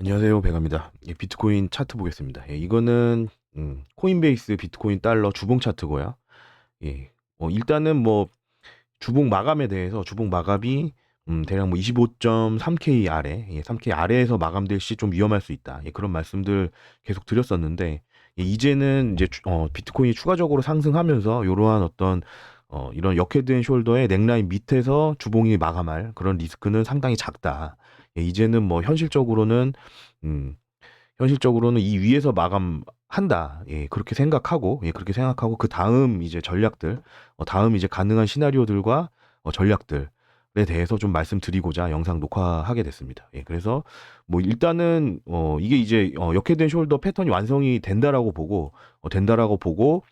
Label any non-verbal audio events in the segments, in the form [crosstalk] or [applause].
안녕하세요. 배갑니다. 예, 비트코인 차트 보겠습니다. 예, 이거는 음, 코인베이스 비트코인 달러 주봉 차트고요. 예, 어, 일단은 뭐 주봉 마감에 대해서 주봉 마감이 음, 대략 뭐 25.3K 아래, 예, 3K 아래에서 마감될 시 좀 위험할 수 있다. 예, 그런 말씀들 계속 드렸었는데 예, 이제는 이제 주- 어, 비트코인이 추가적으로 상승하면서 이러한 어떤 어, 이런 역헤드 앤 숄더의 넥라인 밑에서 주봉이 마감할 그런 리스크는 상당히 작다. 예, 이제는 뭐 현실적으로는 음, 현실적으로는 이 위에서 마감한다. 예, 그렇게 생각하고 예, 그렇게 생각하고 그 다음 이제 전략들, 어, 다음 이제 가능한 시나리오들과 어, 전략들에 대해서 좀 말씀드리고자 영상 녹화하게 됐습니다. 예, 그래서 뭐 일단은 어, 이게 이제 어, 역헤드앤 숄더 패턴이 완성이 된다라고 보고 어, 된다라고 보고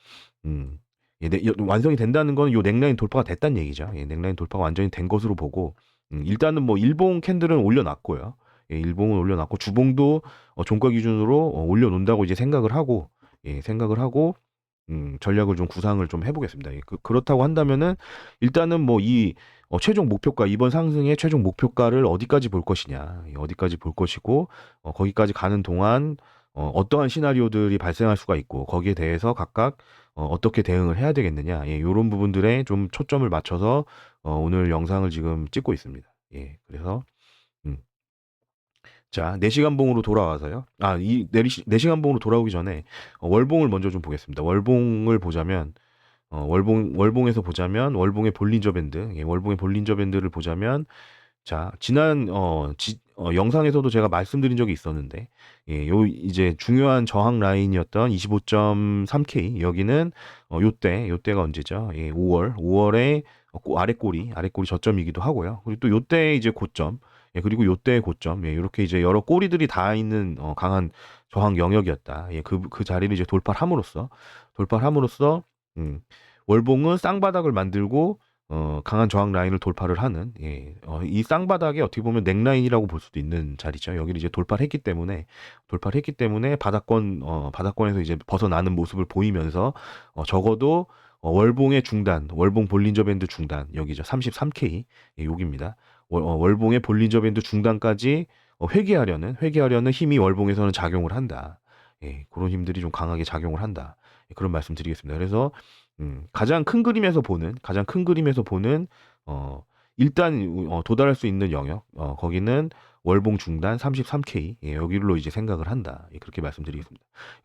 음, 예, 네, 여- 완성이 된다는 건요 넥라인 돌파가 됐다는 얘기죠. 예, 넥라인 돌파가 완전히 된 것으로 보고 음, 일단은 뭐 일봉 캔들은 올려놨고요. 예, 일봉은 올려놨고 주봉도 어, 종가 기준으로 어, 올려놓는다고 이제 생각을 하고 예, 생각을 하고 음, 전략을 좀 구상을 좀 해보겠습니다. 예, 그, 그렇다고 한다면은 일단은 뭐이 어, 최종 목표가 이번 상승의 최종 목표가를 어디까지 볼 것이냐, 예, 어디까지 볼 것이고 어, 거기까지 가는 동안 어, 어떠한 시나리오들이 발생할 수가 있고 거기에 대해서 각각 어, 어떻게 대응을 해야 되겠느냐, 예, 이런 부분들에 좀 초점을 맞춰서 어, 오늘 영상을 지금 찍고 있습니다. 예, 그래서 음. 자, 4시간 봉으로 돌아와서요. 아, 이 4시간 봉으로 돌아오기 전에 어, 월봉을 먼저 좀 보겠습니다. 월봉을 보자면 어, 월봉 월봉에서 보자면 월봉의 볼린저 밴드, 예, 월봉의 볼린저 밴드를 보자면 자, 지난 어, 지, 어, 영상에서도 제가 말씀드린 적이 있었는데 예, 요 이제 중요한 저항 라인이었던 25.3K 여기는 어, 요때 요때가 언제죠? 예, 5월 5월에 아래 꼬리 아래 꼬리 저점이기도 하고요. 그리고 또 요때 이제 고점 예, 그리고 요때의 고점 예, 이렇게 이제 여러 꼬리들이 다 있는 어, 강한 저항 영역이었다. 예, 그, 그 자리를 이제 돌파를 함으로써 돌파를 함으로써 음, 월봉은 쌍바닥을 만들고 어, 강한 저항 라인을 돌파를 하는 예, 어, 이 쌍바닥에 어떻게 보면 넥라인이라고 볼 수도 있는 자리죠. 여기를 이제 돌파를 했기 때문에 돌파를 했기 때문에 바닥권 어, 바닥권에서 이제 벗어나는 모습을 보이면서 어, 적어도 어, 월봉의 중단, 월봉 볼린저 밴드 중단 여기죠. 33K 예, 여기입니다. 월, 어, 월봉의 볼린저 밴드 중단까지 어, 회귀하려는 회귀하려는 힘이 월봉에서는 작용을 한다. 예, 그런 힘들이 좀 강하게 작용을 한다. 예, 그런 말씀드리겠습니다. 그래서 음, 가장 큰 그림에서 보는 가장 큰 그림에서 보는 어, 일단 어, 도달할 수 있는 영역 어, 거기는 월봉 중단 33K 예, 여기로 이제 생각을 한다. 예, 그렇게 말씀드리겠습니다.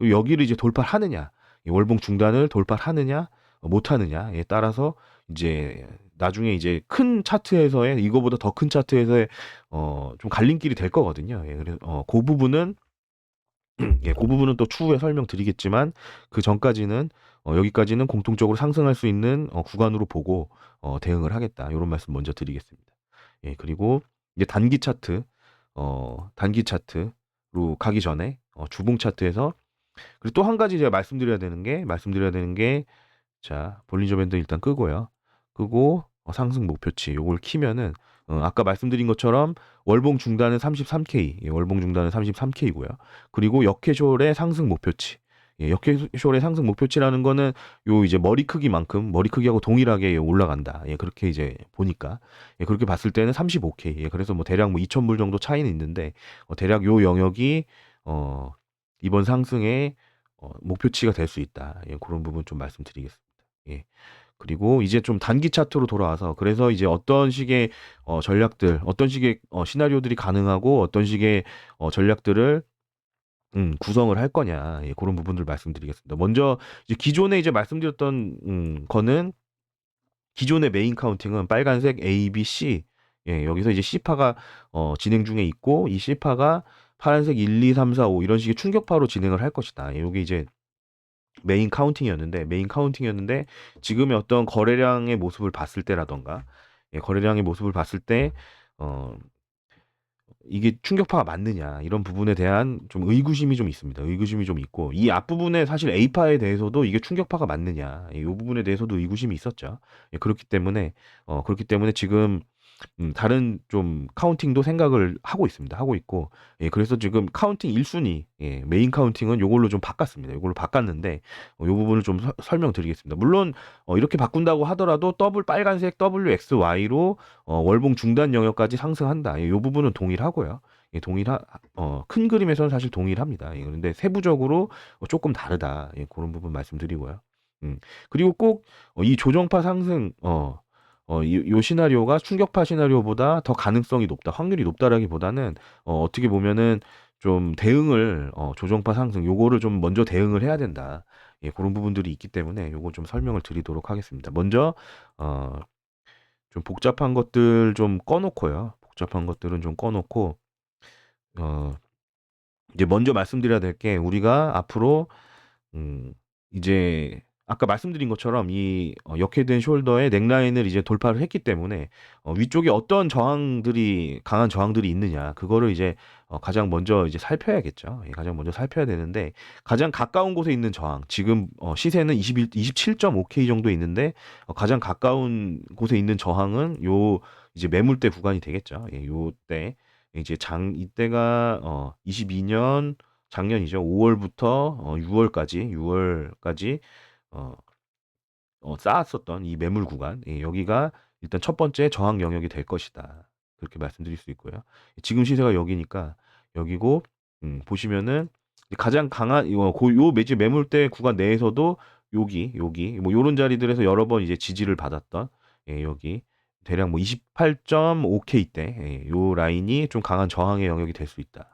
여기를 이제 돌파하느냐 예, 월봉 중단을 돌파하느냐 어, 못하느냐에 따라서 이제 나중에 이제 큰 차트에서의 이거보다 더 큰 차트에서의 어, 좀 갈림길이 될 거거든요. 예, 그래서 어, 그 부분은 [clears throat] 예, 그 부분은 또 추후에 설명드리겠지만 그 전까지는 어, 여기까지는 공통적으로 상승할 수 있는 어, 구간으로 보고 어, 대응을 하겠다. 이런 말씀 먼저 드리겠습니다. 예, 그리고 이제 단기 차트, 어, 단기 차트로 가기 전에 어, 주봉 차트에서 그리고 또 한 가지 제가 말씀드려야 되는 게 말씀드려야 되는 게 자, 볼린저 밴드 일단 끄고요. 끄고 어, 상승 목표치 요걸 키면은 어, 아까 말씀드린 것처럼 월봉 중단은 33K, 예, 월봉 중단은 33K고요. 그리고 역해쇼의 상승 목표치. 예, 역해쇼의 상승 목표치라는 거는 요 이제 머리 크기만큼 머리 크기하고 동일하게 올라간다. 예, 그렇게 이제 보니까 예, 그렇게 봤을 때는 35K. 예, 그래서 뭐 대략 뭐 2,000불 정도 차이는 있는데 어, 대략 요 영역이 어, 이번 상승의 어, 목표치가 될 수 있다. 예, 그런 부분 좀 말씀드리겠습니다. 예. 그리고 이제 좀 단기 차트로 돌아와서 그래서 이제 어떤 식의 어, 전략들, 어떤 식의 어, 시나리오들이 가능하고 어떤 식의 어, 전략들을 음, 구성을 할 거냐 예, 그런 부분들 말씀드리겠습니다. 먼저 이제 기존에 이제 말씀드렸던 음, 거는 기존의 메인 카운팅은 빨간색 A, B, C 예, 여기서 이제 C파가 어, 진행 중에 있고 이 C파가 파란색 1, 2, 3, 4, 5 이런 식의 충격파로 진행을 할 것이다. 예, 요게 이제 메인 카운팅이었는데 메인 카운팅이었는데 지금의 어떤 거래량의 모습을 봤을 때라던가 예, 거래량의 모습을 봤을 때 어, 이게 충격파가 맞느냐 이런 부분에 대한 좀 의구심이 좀 있습니다. 의구심이 좀 있고 이 앞부분에 사실 A파에 대해서도 이게 충격파가 맞느냐 이 부분에 대해서도 의구심이 있었죠. 예, 그렇기 때문에 어, 그렇기 때문에 지금 음, 다른 좀 카운팅도 생각을 하고 있습니다. 하고 있고, 예, 그래서 지금 카운팅 1순위, 예, 메인 카운팅은 요걸로 좀 바꿨습니다. 요걸로 바꿨는데, 어, 요 부분을 좀 서- 설명드리겠습니다. 물론, 어, 이렇게 바꾼다고 하더라도 더블 빨간색 WXY로 어, 월봉 중단 영역까지 상승한다. 예, 요 부분은 동일하고요. 예, 동일하 어, 큰 그림에서는 사실 동일합니다. 예, 그런데 세부적으로 어, 조금 다르다. 예, 그런 부분 말씀드리고요. 음. 그리고 꼭 어, 이 조정파 상승 어, 어, 이, 요 시나리오가 충격파 시나리오보다 더 가능성이 높다, 확률이 높다라기보다는 어, 어떻게 보면은 좀 대응을 어, 조정파 상승 요거를 좀 먼저 대응을 해야 된다. 예, 그런 부분들이 있기 때문에 요거 좀 설명을 드리도록 하겠습니다. 먼저 어, 좀 복잡한 것들 좀 꺼놓고요. 복잡한 것들은 좀 꺼놓고 어, 이제 먼저 말씀드려야 될 게 우리가 앞으로 음, 이제 아까 말씀드린 것처럼 이 어, 역헤드 앤 숄더의 넥라인을 이제 돌파를 했기 때문에 어, 위쪽에 어떤 저항들이 강한 저항들이 있느냐 그거를 이제 어, 가장 먼저 이제 살펴야겠죠. 예, 가장 먼저 살펴야 되는데 가장 가까운 곳에 있는 저항 지금 어, 시세는 21, 27.5K 정도 있는데 어, 가장 가까운 곳에 있는 저항은 요 이제 매물대 구간이 되겠죠. 예, 요때 이제 장 이때가 어 22년 작년이죠. 5월부터 어 6월까지 6월까지 어, 어 쌓았었던 이 매물 구간 예, 여기가 일단 첫 번째 저항 영역이 될 것이다. 그렇게 말씀드릴 수 있고요. 지금 시세가 여기니까 여기고 음, 보시면은 가장 강한 이거 고- 요 매지 매물대 구간 내에서도 여기 여기 뭐 요런 자리들에서 여러 번 이제 지지를 받았던 예, 여기 대략 뭐 28.5K 대 예, 요 라인이 좀 강한 저항의 영역이 될 수 있다.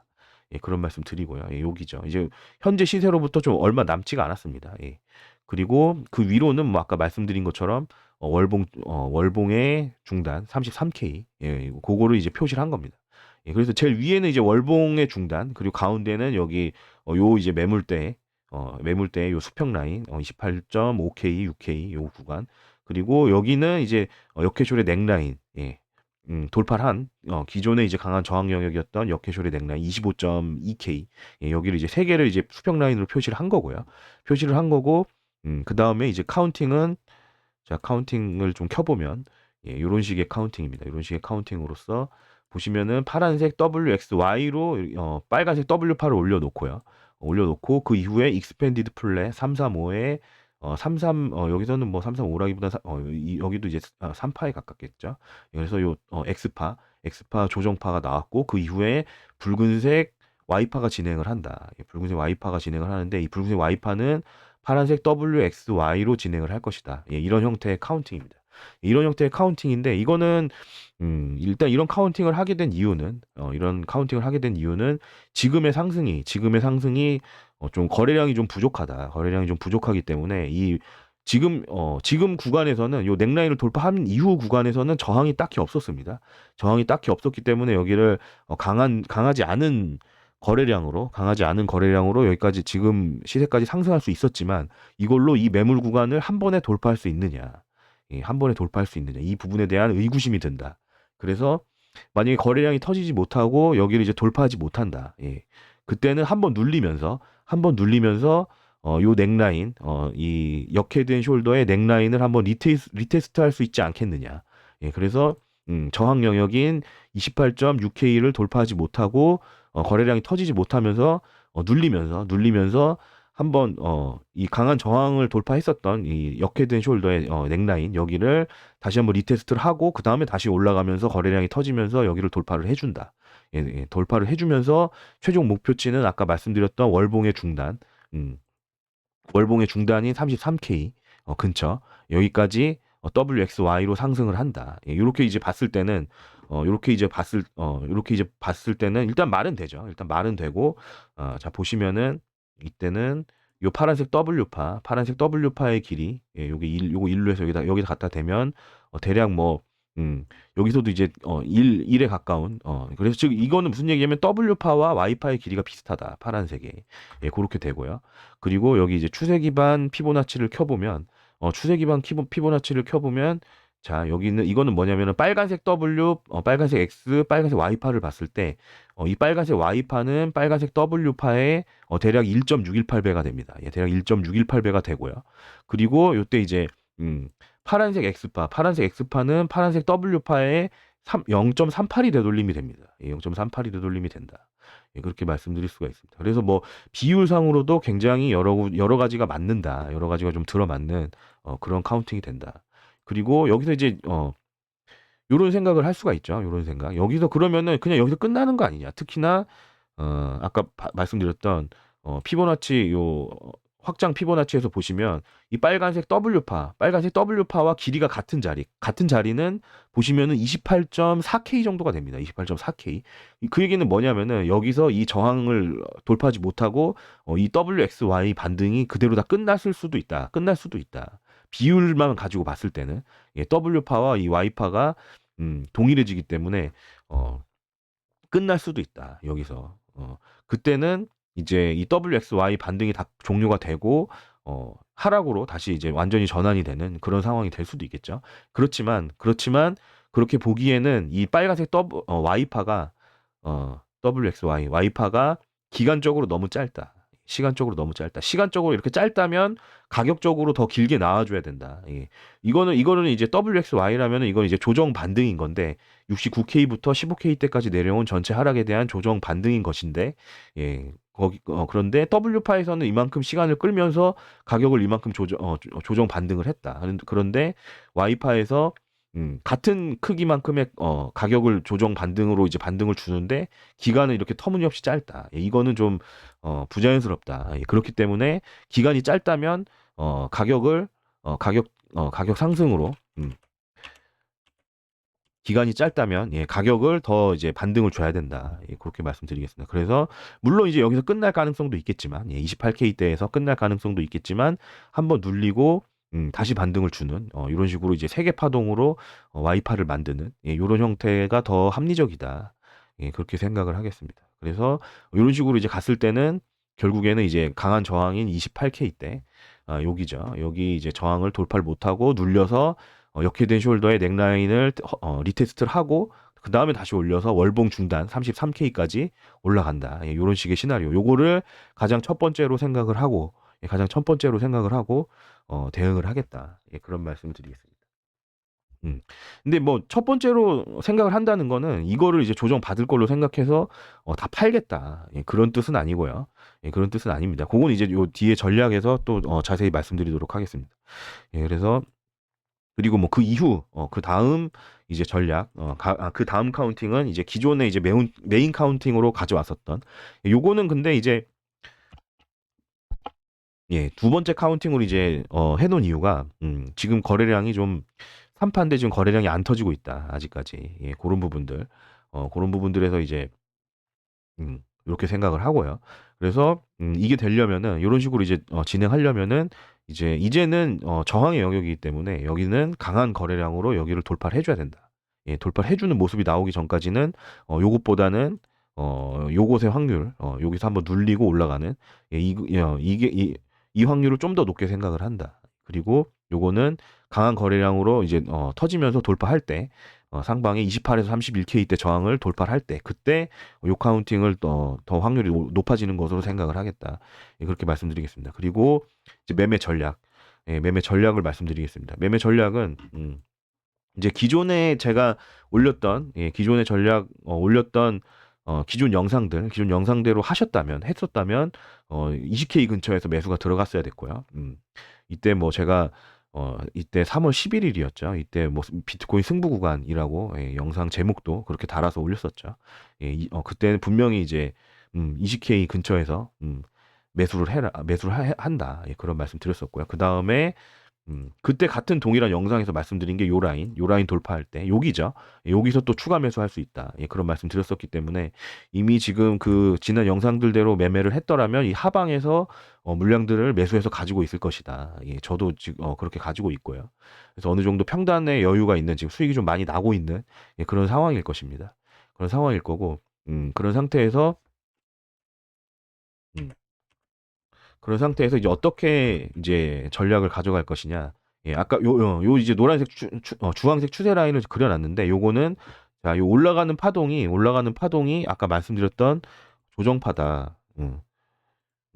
예, 그런 말씀 드리고요. 예, 여기죠. 이제 현재 시세로부터 좀 얼마 남지가 않았습니다. 예. 그리고 그 위로는 뭐 아까 말씀드린 것처럼 어, 월봉 어, 월봉의 중단 33K 예, 그거를 이제 표시를 한 겁니다. 예, 그래서 제일 위에는 이제 월봉의 중단 그리고 가운데는 여기 어, 요 이제 매물대 어, 매물대 요 수평 라인 어, 28.5K, 6K 요 구간 그리고 여기는 이제 어, 역해쇼의 넥라인 예. 음, 돌파를 한 어, 기존에 이제 강한 저항 영역이었던 역해쇼의 넥라인 25.2K 예, 여기를 이제 세 개를 이제 수평 라인으로 표시를 한 거고요. 표시를 한 거고 음, 그 다음에 이제 카운팅은 자, 카운팅을 좀 켜보면 예, 요런 식의 카운팅입니다. 요런 식의 카운팅으로서 보시면은 파란색 WXY로 어, 빨간색 W8을 올려놓고요. 어, 올려놓고 그 이후에 익스펜디드 플랫 335에 어, 33 어, 여기서는 뭐 335라기보다 어, 이, 여기도 이제 아, 3파에 가깝겠죠. 그래서 요 어, X파 X파 조정파가 나왔고 그 이후에 붉은색 Y파가 진행을 한다. 예, 붉은색 Y파가 진행을 하는데 이 붉은색 Y파는 파란색 WXY로 진행을 할 것이다. 예, 이런 형태의 카운팅입니다. 이런 형태의 카운팅인데 이거는 음, 일단 이런 카운팅을 하게 된 이유는 어, 이런 카운팅을 하게 된 이유는 지금의 상승이 지금의 상승이 어, 좀 거래량이 좀 부족하다. 거래량이 좀 부족하기 때문에 이 지금 어 지금 구간에서는 요 넥라인을 돌파한 이후 구간에서는 저항이 딱히 없었습니다. 저항이 딱히 없었기 때문에 여기를 어, 강한 강하지 않은 거래량으로 강하지 않은 거래량으로 여기까지 지금 시세까지 상승할 수 있었지만 이걸로 이 매물 구간을 한 번에 돌파할 수 있느냐. 예, 한 번에 돌파할 수 있느냐. 이 부분에 대한 의구심이 든다. 그래서 만약에 거래량이 터지지 못하고 여기를 이제 돌파하지 못한다. 예, 그때는 한 번 눌리면서 한번 눌리면서 어, 요 넥라인 어, 이 역헤드앤 숄더의 넥라인을 한번 리테스, 리테스트 할 수 있지 않겠느냐 예, 그래서 음, 저항 영역인 28.6K를 돌파하지 못하고 어, 거래량이 터지지 못하면서 어, 눌리면서 눌리면서 한번 어, 이 강한 저항을 돌파했었던 이 역헤드앤 숄더의 어, 넥라인 여기를 다시 한번 리테스트를 하고 그 다음에 다시 올라가면서 거래량이 터지면서 여기를 돌파를 해준다. 예, 예, 돌파를 해주면서 최종 목표치는 아까 말씀드렸던 월봉의 중단, 음, 월봉의 중단인 33K 어, 근처 여기까지 어, WXY로 상승을 한다. 예, 이렇게 이제 봤을 때는 어, 요렇게 이제 봤을, 어, 요렇게 이제 봤을 때는 일단 말은 되죠. 일단 말은 되고, 어, 자, 보시면은 이때는 요 파란색 W파, 파란색 W파의 길이, 예, 요게 1, 요거 1로 해서 여기다, 여기다 갖다 대면, 어, 대략 뭐, 음, 여기서도 이제, 어, 1, 1에 가까운, 어, 그래서 즉, 이거는 무슨 얘기냐면 W파와 Y파의 길이가 비슷하다. 파란색에. 예, 그렇게 되고요. 그리고 여기 이제 추세 기반 피보나치를 켜 보면, 어, 추세 기반 피보, 피보나치를 켜 보면, 자, 여기 있는 이거는 뭐냐면은 빨간색 W, 어, 빨간색 X, 빨간색 Y파를 봤을 때, 어, 이 빨간색 Y파는 빨간색 W파의 어, 대략 1.618배가 됩니다. 예, 대략 1.618배가 되고요. 그리고 요때 이제 음, 파란색 X파, 파란색 X파는 파란색 W파의 0.38이 되돌림이 됩니다. 예, 0.38이 되돌림이 된다. 예, 그렇게 말씀드릴 수가 있습니다. 그래서 뭐 비율상으로도 굉장히 여러 여러 가지가 맞는다. 여러 가지가 좀 들어맞는 어, 그런 카운팅이 된다. 그리고 여기서 이제 어 요런 생각을 할 수가 있죠. 요런 생각. 여기서 그러면은 그냥 여기서 끝나는 거 아니냐. 특히나 어 아까 바 말씀드렸던 어 피보나치 요 확장 피보나치에서 보시면 이 빨간색 W파, 빨간색 W파와 길이가 같은 자리, 같은 자리는 보시면은 28.4K 정도가 됩니다. 28.4K. 이그 얘기는 뭐냐면은 여기서 이 저항을 돌파하지 못하고 어 이 WXY 반등이 그대로 다 끝났을 수도 있다. 끝날 수도 있다. 비율만 가지고 봤을 때는 예 W파와 이 Y파가 음 동일해지기 때문에 어 끝날 수도 있다. 여기서. 어 그때는 이제 이 WXY 반등이 다 종료가 되고 어 하락으로 다시 이제 완전히 전환이 되는 그런 상황이 될 수도 있겠죠. 그렇지만 그렇지만 그렇게 보기에는 이 빨간색 W 어 Y파가 어 WXY, Y파가 기간적으로 너무 짧다. 시간적으로 너무 짧다. 시간적으로 이렇게 짧다면 가격적으로 더 길게 나와 줘야 된다. 예. 이거는 이거는 이제 WXY라면은 이건 이제 조정 반등인 건데 69K부터 15K 때까지 내려온 전체 하락에 대한 조정 반등인 것인데 예. 거기 어 그런데 W파에서는 이만큼 시간을 끌면서 가격을 이만큼 조정 어 조정 반등을 했다. 그런데 Y파에서 음 같은 크기만큼의 어 가격을 조정 반등으로 이제 반등을 주는데 기간은 이렇게 터무니없이 짧다. 예 이거는 좀 어 부자연스럽다. 예 그렇기 때문에 기간이 짧다면 어 가격을 어 가격 어 가격 상승으로 음 기간이 짧다면 예 가격을 더 이제 반등을 줘야 된다. 예 그렇게 말씀드리겠습니다. 그래서 물론 이제 여기서 끝날 가능성도 있겠지만 예 28K 대에서 끝날 가능성도 있겠지만 한번 눌리고 음 다시 반등을 주는 어 요런 식으로 이제 세계 파동으로 어 Y파를 만드는 예 요런 형태가 더 합리적이다. 예 그렇게 생각을 하겠습니다. 그래서 요런 식으로 이제 갔을 때는 결국에는 이제 강한 저항인 28K 대아 여기죠. 여기 이제 저항을 돌파를 못하고 눌려서 어 역회된 숄더의 넥라인을 어 리테스트를 하고 그 다음에 다시 올려서 월봉 중단 33K까지 올라간다. 예 요런 식의 시나리오. 요거를 가장 첫 번째로 생각을 하고 예 가장 첫 번째로 생각을 하고 어 대응을 하겠다. 예 그런 말씀을 드리겠습니다. 음. 근데 뭐 첫 번째로 생각을 한다는 거는 이거를 이제 조정 받을 걸로 생각해서 어 다 팔겠다. 예 그런 뜻은 아니고요. 예 그런 뜻은 아닙니다. 고건 이제 요 뒤에 전략에서 또 어 자세히 말씀드리도록 하겠습니다. 예 그래서 그리고 뭐 그 이후 어 그 다음 이제 전략 어 가 아 그 다음 카운팅은 이제 기존의 이제 매운 메인 카운팅으로 가져왔었던 요거는 근데 이제 예. 두 번째 카운팅으로 이제 어 해 놓은 이유가 음 지금 거래량이 좀 산판데 지금 거래량이 안 터지고 있다. 아직까지. 예 고런 부분들. 어 고런 부분들에서 이제 음 요렇게 생각을 하고요. 그래서 음 이게 되려면은 요런 식으로 이제 어 진행하려면은 이제 이제는 어 저항의 영역이기 때문에 여기는 강한 거래량으로 여기를 돌파를 해 줘야 된다. 예 돌파를 해 주는 모습이 나오기 전까지는 어 요것보다는 어 요것의 확률 어 여기서 한번 눌리고 올라가는 예 이거 어 이게 이 이 확률을 좀 더 높게 생각을 한다. 그리고 요거는 강한 거래량으로 이제 어 터지면서 돌파할 때 어 상방에 28에서 31K 대 저항을 돌파를 할때 그때 요 카운팅을 더 더 확률이 높아지는 것으로 생각을 하겠다. 예 그렇게 말씀드리겠습니다. 그리고 이제 매매 전략. 예 매매 전략을 말씀드리겠습니다. 매매 전략은 음 이제 기존에 제가 올렸던 예 기존의 전략 어 올렸던 어 기존 영상들 기존 영상대로 하셨다면 했었다면 어 20K 근처에서 매수가 들어갔어야 됐고요. 음 이때 뭐 제가 어 이때 3월 11 일이었죠. 이때 뭐 비트코인 승부 구간이라고 예 영상 제목도 그렇게 달아서 올렸었죠. 예 이 어 그때는 분명히 이제 음 20K 근처에서 음 매수를 해라 매수를 하 한다. 예 그런 말씀 드렸었고요. 그 다음에 음 그때 같은 동일한 영상에서 말씀드린 게 요 라인, 요 라인 돌파할 때 여기죠. 여기서 또 추가 매수할 수 있다. 예 그런 말씀 드렸었기 때문에 이미 지금 그 지난 영상들대로 매매를 했더라면 이 하방에서 어 물량들을 매수해서 가지고 있을 것이다. 예 저도 지금 어 그렇게 가지고 있고요. 그래서 어느 정도 평단의 여유가 있는 지금 수익이 좀 많이 나고 있는 예 그런 상황일 것입니다. 그런 상황일 거고 음 그런 상태에서 음. 그런 상태에서 이제 어떻게 이제 전략을 가져갈 것이냐. 예 아까 요요요 이제 노란색 추 추 어 주황색 추세 라인을 그려 놨는데 요거는 자 요 올라가는 파동이 올라가는 파동이 아까 말씀드렸던 조정파다. 음.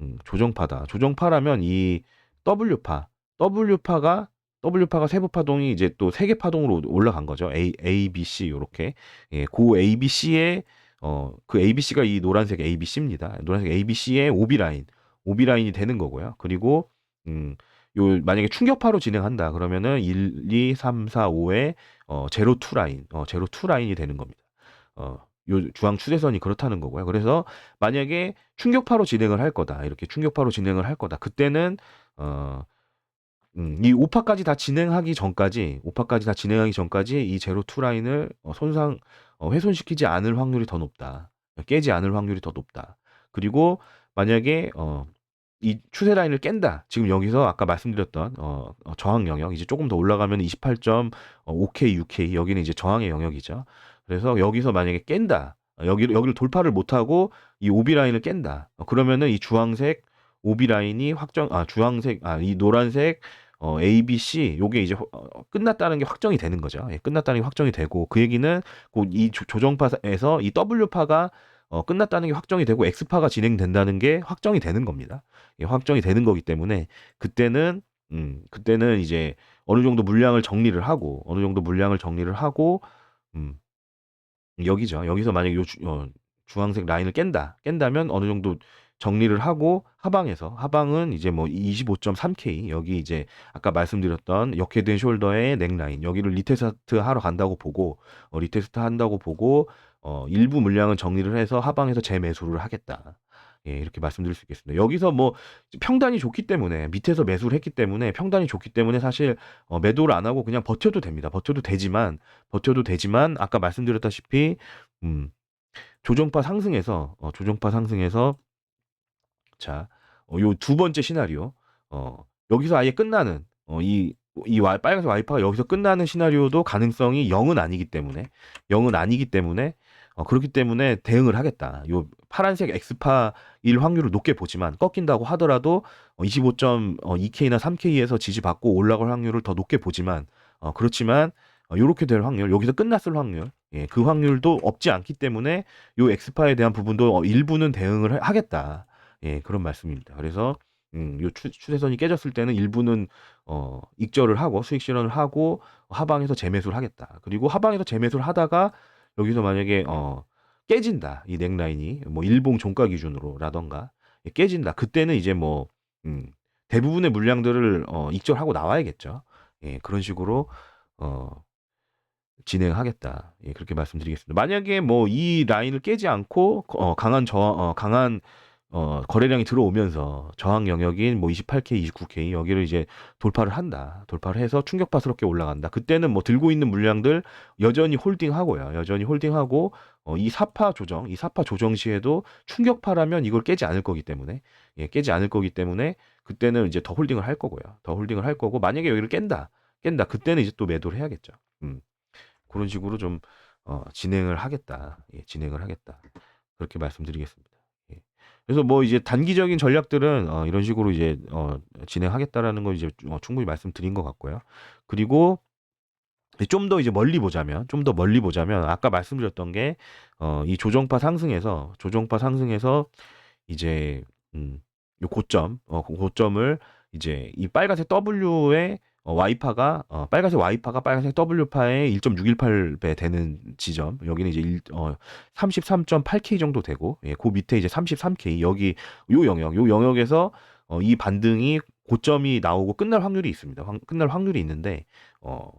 음 조정파다. 조정파라면 이 W파, W파가 W파가 세부 파동이 이제 또 세 개 파동으로 올라간 거죠. A A, B, C 요렇게. 예 고 A, B, C의 어 그 A, B, C가 이 노란색 A, B, C입니다. 노란색 A, B, C의 OB 라인, OB 라인이 되는 거고요. 그리고 음 요 만약에 충격파로 진행한다 그러면은 1, 2, 3, 4, 5의 어 제로 투 라인, 어 제로 투 라인이 되는 겁니다. 어 요 중앙 추세선이 그렇다는 거고요. 그래서 만약에 충격파로 진행을 할 거다. 이렇게 충격파로 진행을 할 거다. 그때는 어 음, 이 5파까지 다 진행하기 전까지 5파까지 다 진행하기 전까지 이 제로 투 라인을 어 손상 어 훼손시키지 않을 확률이 더 높다. 깨지 않을 확률이 더 높다. 그리고 만약에 어 이 추세 라인을 깬다. 지금 여기서 아까 말씀드렸던 어, 어, 저항 영역 이제 조금 더 올라가면 28.5K, 6K 여기는 이제 저항의 영역이죠. 그래서 여기서 만약에 깬다. 어, 여기 여기를 돌파를 못 하고 이 오비 라인을 깬다. 어, 그러면은 이 주황색 오비 라인이 확정 아 주황색 아 이 노란색 어, A, B, C 요게 이제 어, 어, 끝났다는 게 확정이 되는 거죠. 예, 끝났다는 게 확정이 되고 그 얘기는 곧이 조- 조정파에서 이 W파가 어, 끝났다는 게 확정이 되고 X파가 진행된다는 게 확정이 되는 겁니다. 예, 확정이 되는 거기 때문에 그때는 음, 그때는 이제 어느 정도 물량을 정리를 하고 어느 정도 물량을 정리를 하고 음, 여기죠. 여기서 만약에 요 주, 어, 주황색 라인을 깬다. 깬다면 어느 정도 정리를 하고 하방에서 하방은 이제 뭐 25.3K 여기 이제 아까 말씀드렸던 역헤드앤 숄더의 넥라인 여기를 리테스트 하러 간다고 보고 어, 리테스트 한다고 보고 어, 일부 물량은 정리를 해서 하방에서 재매수를 하겠다. 예, 이렇게 말씀드릴 수 있겠습니다. 여기서 뭐 평단이 좋기 때문에 밑에서 매수를 했기 때문에 평단이 좋기 때문에 사실 어, 매도를 안 하고 그냥 버텨도 됩니다. 버텨도 되지만 버텨도 되지만 아까 말씀드렸다시피 음, 조정파 상승에서 어, 조정파 상승에서 자, 어, 요두 번째 시나리오. 어, 여기서 아예 끝나는 어, 이, 이 와- 빨간색 와이파가 여기서 끝나는 시나리오도 가능성이 0은 아니기 때문에 0은 아니기 때문에 어, 그렇기 때문에 대응을 하겠다. 요 파란색 엑스파일 확률을 높게 보지만 꺾인다고 하더라도 어, 25.2K나 3K에서 지지받고 올라갈 확률을 더 높게 보지만 어, 그렇지만 어, 요렇게 될 확률, 여기서 끝났을 확률, 예, 그 확률도 없지 않기 때문에 요 엑스파에 대한 부분도 어, 일부는 대응을 하- 하겠다. 예, 그런 말씀입니다. 그래서 음, 요 추, 추세선이 깨졌을 때는 일부는 어, 익절을 하고 수익 실현을 하고 하방에서 재매수를 하겠다. 그리고 하방에서 재매수를 하다가 여기서 만약에 어, 깨진다. 이 넥라인이 뭐 일봉 종가 기준으로라던가 예, 깨진다. 그때는 이제 뭐 음, 대부분의 물량들을 어, 익절하고 나와야겠죠. 예, 그런 식으로 어, 진행하겠다. 예, 그렇게 말씀드리겠습니다. 만약에 뭐 이 라인을 깨지 않고 어, 강한 저 어, 강한 어, 거래량이 들어오면서 저항 영역인 뭐 28K, 29K 여기를 이제 돌파를 한다. 돌파를 해서 충격파스럽게 올라간다. 그때는 뭐 들고 있는 물량들 여전히 홀딩하고요. 여전히 홀딩하고 어, 이 사파 조정, 이 사파 조정 시에도 충격파라면 이걸 깨지 않을 거기 때문에 예, 깨지 않을 거기 때문에 그때는 이제 더 홀딩을 할 거고요. 더 홀딩을 할 거고 만약에 여기를 깬다. 깬다. 그때는 이제 또 매도를 해야겠죠. 음. 그런 식으로 좀 어, 진행을 하겠다. 예, 진행을 하겠다. 그렇게 말씀드리겠습니다. 예. 그래서 뭐 이제 단기적인 전략들은 어, 이런 식으로 이제 어, 진행하겠다라는 걸 이제 어, 충분히 말씀드린 것 같고요. 그리고 좀 더 이제 멀리 보자면, 좀 더 멀리 보자면 아까 말씀드렸던 게 어, 이 조정파 상승에서 조정파 상승에서 이제 음, 요 고점, 어, 그 고점을 이제 이 빨간색 W의 어, Y파가 어, 빨간색 Y파가 빨간색 W파의 1.618배 되는 지점 여기는 이제 1, 어, 33.8K 정도 되고 예, 그 밑에 이제 33K 여기 요 영역 요 영역에서 어, 이 반등이 고점이 나오고 끝날 확률이 있습니다. 확- 끝날 확률이 있는데 어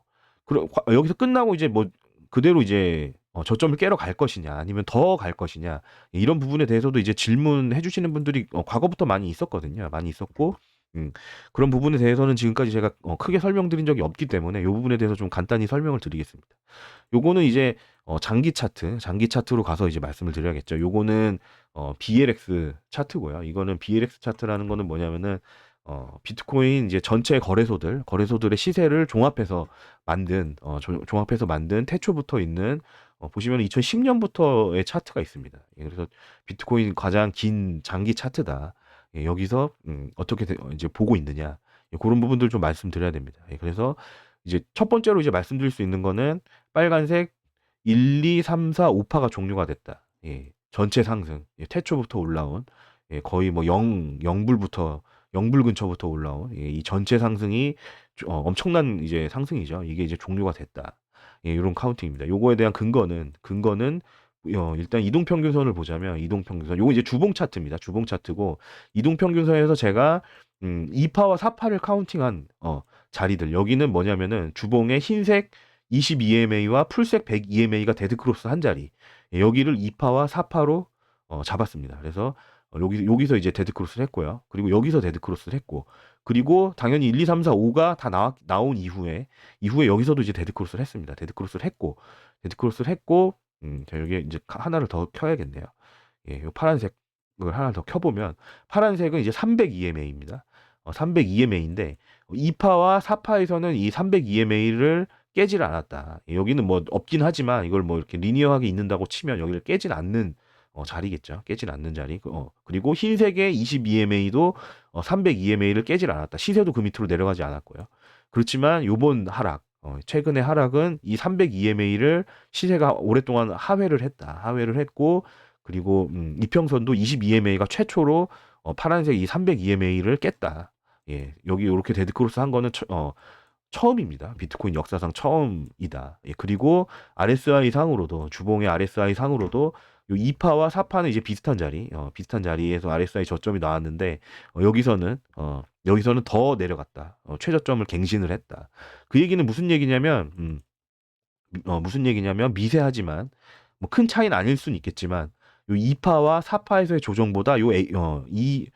그러, 과- 여기서 끝나고 이제 뭐 그대로 이제 어, 저점을 깨러 갈 것이냐 아니면 더 갈 것이냐 이런 부분에 대해서도 이제 질문해 주시는 분들이 어, 과거부터 많이 있었거든요. 많이 있었고 음, 그런 부분에 대해서는 지금까지 제가 어, 크게 설명드린 적이 없기 때문에 이 부분에 대해서 좀 간단히 설명을 드리겠습니다. 요거는 이제 어, 장기 차트, 장기 차트로 가서 이제 말씀을 드려야겠죠. 요거는 어, BLX 차트고요. 이거는 BLX 차트라는 거는 뭐냐면은 어, 비트코인 이제 전체 거래소들, 거래소들의 시세를 종합해서 만든 어, 조- 종합해서 만든 태초부터 있는 어, 보시면 2010년부터의 차트가 있습니다. 예, 그래서 비트코인 가장 긴 장기 차트다. 예, 여기서 음, 어떻게 되- 어, 이제 보고 있느냐 예, 그런 부분들 좀 말씀드려야 됩니다. 예, 그래서 이제 첫 번째로 이제 말씀드릴 수 있는 거는 빨간색 1, 2, 3, 4, 5파가 종료가 됐다. 예, 전체 상승 예, 태초부터 올라온 예, 거의 뭐 0, 0불부터 0불 근처부터 올라온 예, 이 전체 상승이 조- 어, 엄청난 이제 상승이죠. 이게 이제 종료가 됐다. 예, 이런 카운팅입니다. 요거에 대한 근거는 근거는 어, 일단 이동평균선을 보자면 이동평균선 요거 이제 주봉 차트입니다. 주봉 차트고 이동평균선에서 제가 음, 2파와 4파를 카운팅한 어, 자리들 여기는 뭐냐면은 주봉의 흰색 22EMA와 풀색 100EMA가 데드크로스 한 자리 예, 여기를 2파와 4파로 어, 잡았습니다. 그래서 어, 여기 여기서 이제 데드크로스를 했고요. 그리고 여기서 데드크로스를 했고 그리고 당연히 1, 2, 3, 4, 5가 다 나와, 나온 이후에 이후에 여기서도 이제 데드크로스를 했습니다. 데드크로스를 했고 데드크로스를 했고 음, 자 여기 이제 카- 하나를 더 켜야겠네요. 예, 요 파란색을 하나 더 켜보면 파란색은 이제 300EMA입니다. 어, 300EMA인데 2파와 4파에서는 이 300EMA를 깨질 않았다. 예, 여기는 뭐 없긴 하지만 이걸 뭐 이렇게 리니어하게 있는다고 치면 여기를 깨질 않는 어, 자리겠죠. 깨질 않는 자리. 그, 어, 그리고 흰색의 22EMA도 어, 300EMA를 깨질 않았다. 시세도 그 밑으로 내려가지 않았고요. 그렇지만 요번 하락, 어, 최근의 하락은 이 300EMA를 시세가 오랫동안 하회를 했다. 하회를 했고 그리고 음, 이평선도 22EMA가 최초로 어, 파란색 이 300EMA를 깼다. 예, 여기 이렇게 데드크로스 한 거는 처, 어, 처음입니다. 비트코인 역사상 처음이다. 예, 그리고 RSI 상으로도 주봉의 RSI 상으로도 요 2파와 4파는 이제 비슷한 자리, 어, 비슷한 자리에서 RSI 저점이 나왔는데 어, 여기서는 어, 여기서는 더 내려갔다. 어, 최저점을 갱신을 했다. 그 얘기는 무슨 얘기냐면 음, 어, 무슨 얘기냐면 미세하지만 뭐 큰 차이는 아닐 수는 있겠지만 요 2파와 4파에서의 조정보다 요 어, 이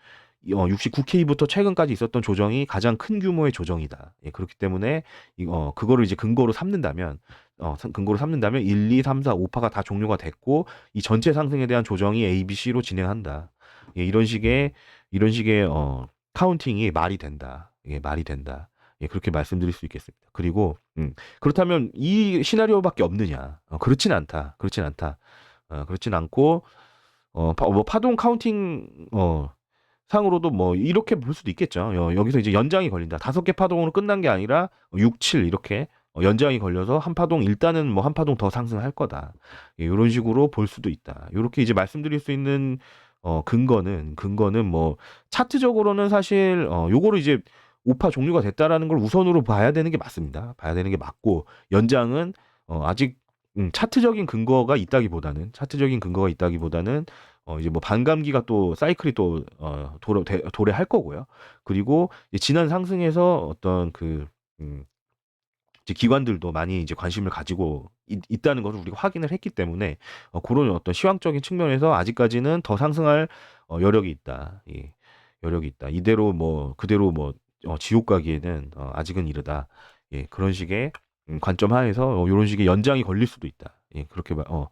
어, 69K부터 최근까지 있었던 조정이 가장 큰 규모의 조정이다. 예, 그렇기 때문에 이 어, 그거를 이제 근거로 삼는다면 어, 삼- 근거로 삼는다면 1, 2, 3, 4, 5파가 다 종료가 됐고 이 전체 상승에 대한 조정이 A, B, C로 진행한다. 예, 이런 식의 이런 식의 어, 카운팅이 말이 된다. 예, 말이 된다. 예, 그렇게 말씀드릴 수 있겠습니다. 그리고 음, 그렇다면 이 시나리오밖에 없느냐? 어, 그렇진 않다. 그렇진 않다. 어, 그렇진 않고 어, 파, 뭐 파동 카운팅 어, 상으로도 뭐 이렇게 볼 수도 있겠죠. 여, 여기서 이제 연장이 걸린다. 다섯 개 파동으로 끝난 게 아니라 6, 7 이렇게 어, 연장이 걸려서 한 파동 일단은 뭐 한 파동 더 상승할 거다. 예, 이런 식으로 볼 수도 있다. 이렇게 이제 말씀드릴 수 있는 어, 근거는 근거는 뭐 차트적으로는 사실 어, 요거를 이제 우파 종료가 됐다라는 걸 우선으로 봐야 되는 게 맞습니다. 봐야 되는 게 맞고 연장은 어, 아직 음, 차트적인 근거가 있다기보다는 차트적인 근거가 있다기보다는 어, 이제 뭐 반감기가 또 사이클이 또 어, 도래 대- 도래할 거고요. 그리고 지난 상승에서 어떤 그 음, 이제 기관들도 많이 이제 관심을 가지고 있, 다는 것을 우리가 확인을 했기 때문에 어, 그런 어떤 시황적인 측면에서 아직까지는 더 상승할 어, 여력이 있다. 예, 여력이 있다. 이대로 뭐 그대로 뭐 어, 지옥 가기에는 어, 아직은 이르다. 예, 그런 식의 음, 관점 하에서 어, 이런 식의 연장이 걸릴 수도 있다. 예, 그렇게 봐- 어,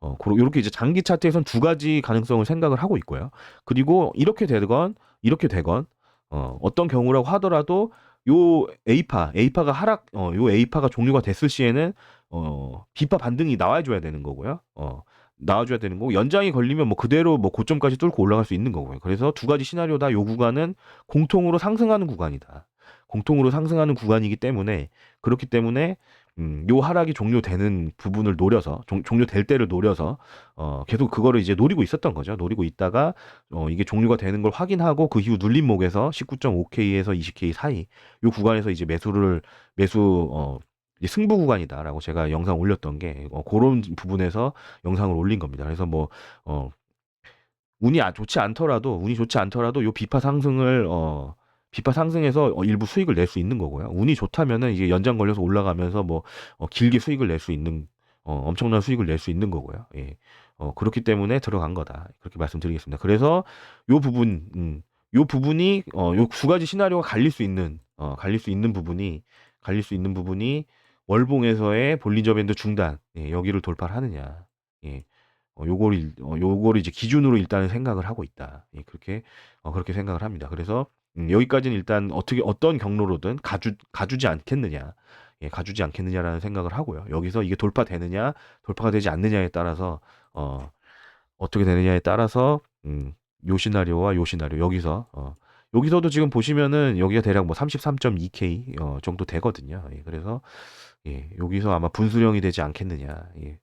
어, 이렇게 이제 장기 차트에선 두 가지 가능성을 생각을 하고 있고요. 그리고 이렇게 되건 이렇게 되건 어, 어떤 경우라고 하더라도 요 A파, A파가 하락, 어, 요 A파가 종료가 됐을 시에는 어, B파 반등이 나와줘야 되는 거고요. 어, 나와줘야 되는 거고 연장이 걸리면 뭐 그대로 뭐 고점까지 뚫고 올라갈 수 있는 거고요. 그래서 두 가지 시나리오다 요 구간은 공통으로 상승하는 구간이다. 공통으로 상승하는 구간이기 때문에 그렇기 때문에 음, 요 하락이 종료되는 부분을 노려서 종, 종료될 때를 노려서 어, 계속 그거를 이제 노리고 있었던 거죠. 노리고 있다가 어, 이게 종료가 되는 걸 확인하고 그 이후 눌림목에서 19.5K에서 20K 사이 요 구간에서 이제 매수를 매수 어, 승부 구간이다라고 제가 영상 올렸던 게 어, 그런 부분에서 영상을 올린 겁니다. 그래서 뭐 어, 운이 아- 좋지 않더라도 운이 좋지 않더라도 요 비파 상승을 어 비파 상승해서 어, 일부 수익을 낼 수 있는 거고요. 운이 좋다면은 이게 연장 걸려서 올라가면서 뭐 어, 길게 수익을 낼 수 있는 어, 엄청난 수익을 낼 수 있는 거고요. 예. 어, 그렇기 때문에 들어간 거다. 그렇게 말씀드리겠습니다. 그래서 요 부분, 음, 요 부분이 어, 요 두 가지 시나리오가 갈릴 수 있는 어, 갈릴 수 있는 부분이 갈릴 수 있는 부분이 월봉에서의 볼린저 밴드 중단 예, 여기를 돌파를 하느냐. 예. 어, 요거를 일- 어, 요거를 이제 기준으로 일단은 생각을 하고 있다. 예, 그렇게 어, 그렇게 생각을 합니다. 그래서 음, 여기까지는 일단 어떻게 어떤 경로로든 가주 가주지 않겠느냐. 예, 가주지 않겠느냐라는 생각을 하고요. 여기서 이게 돌파되느냐, 돌파가 되지 않느냐에 따라서 어, 어떻게 되느냐에 따라서 음, 요 시나리오와 요 시나리오 여기서 어, 여기서도 지금 보시면은 여기가 대략 뭐 33.2K 어, 정도 되거든요. 예, 그래서 예, 여기서 아마 분수령이 되지 않겠느냐. 예,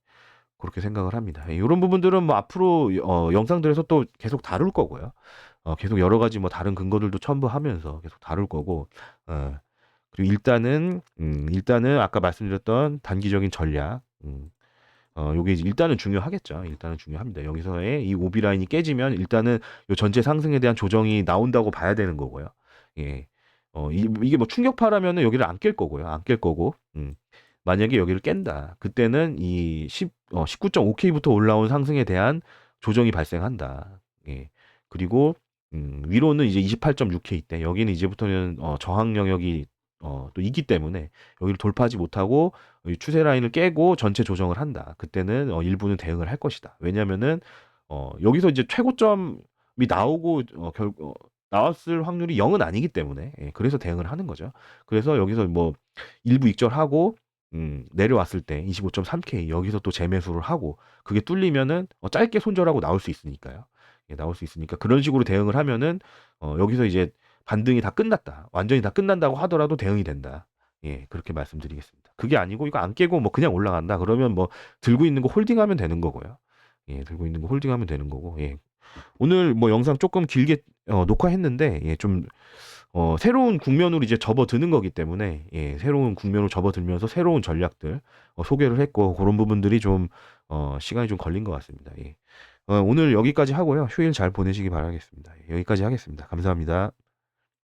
그렇게 생각을 합니다. 예, 이런 부분들은 뭐 앞으로 어, 영상들에서 또 계속 다룰 거고요. 어, 계속 여러 가지 뭐 다른 근거들도 첨부하면서 계속 다룰 거고. 어, 그리고 일단은 음, 일단은 아까 말씀드렸던 단기적인 전략. 음, 어, 요게 일단은 중요하겠죠. 일단은 중요합니다. 여기서의 이 오비 라인이 깨지면 일단은 요 전체 상승에 대한 조정이 나온다고 봐야 되는 거고요. 예. 어이 이게 뭐 충격파라면은 여기를 안 깰 거고요. 안 깰 거고. 음. 만약에 여기를 깬다. 그때는 이 10 어 19.5K부터 올라온 상승에 대한 조정이 발생한다. 예. 그리고 음 위로는 이제 28.6K 대 여기는 이제부터는 어 저항 영역이 어 또 있기 때문에 여기를 돌파하지 못하고 이 추세 라인을 깨고 전체 조정을 한다. 그때는 어 일부는 대응을 할 것이다. 왜냐면은 어 여기서 이제 최고점이 나오고 어 결 어 나왔을 확률이 0은 아니기 때문에 예 그래서 대응을 하는 거죠. 그래서 여기서 뭐 일부 익절하고 음 내려왔을 때 25.3K 여기서 또 재매수를 하고 그게 뚫리면은 어 짧게 손절하고 나올 수 있으니까요. 예 나올 수 있으니까 그런 식으로 대응을 하면은 어 여기서 이제 반등이 다 끝났다. 완전히 다 끝난다고 하더라도 대응이 된다. 예 그렇게 말씀드리겠습니다. 그게 아니고 이거 안 깨고 뭐 그냥 올라간다 그러면 뭐 들고 있는 거 홀딩하면 되는 거고요. 예 들고 있는 거 홀딩하면 되는 거고 예. 오늘 뭐 영상 쪼끔 길게 어 녹화했는데 예 좀 어 새로운 국면으로 이제 접어드는 거기 때문에 예 새로운 국면으로 접어들면서 새로운 전략들 어 소개를 했고 고런 부분들이 좀 어 시간이 좀 걸린 것 같습니다. 예. 어 오늘 여기까지 하고요. 휴일 잘 보내시기 바라겠습니다. 예 여기까지 하겠습니다. 감사합니다.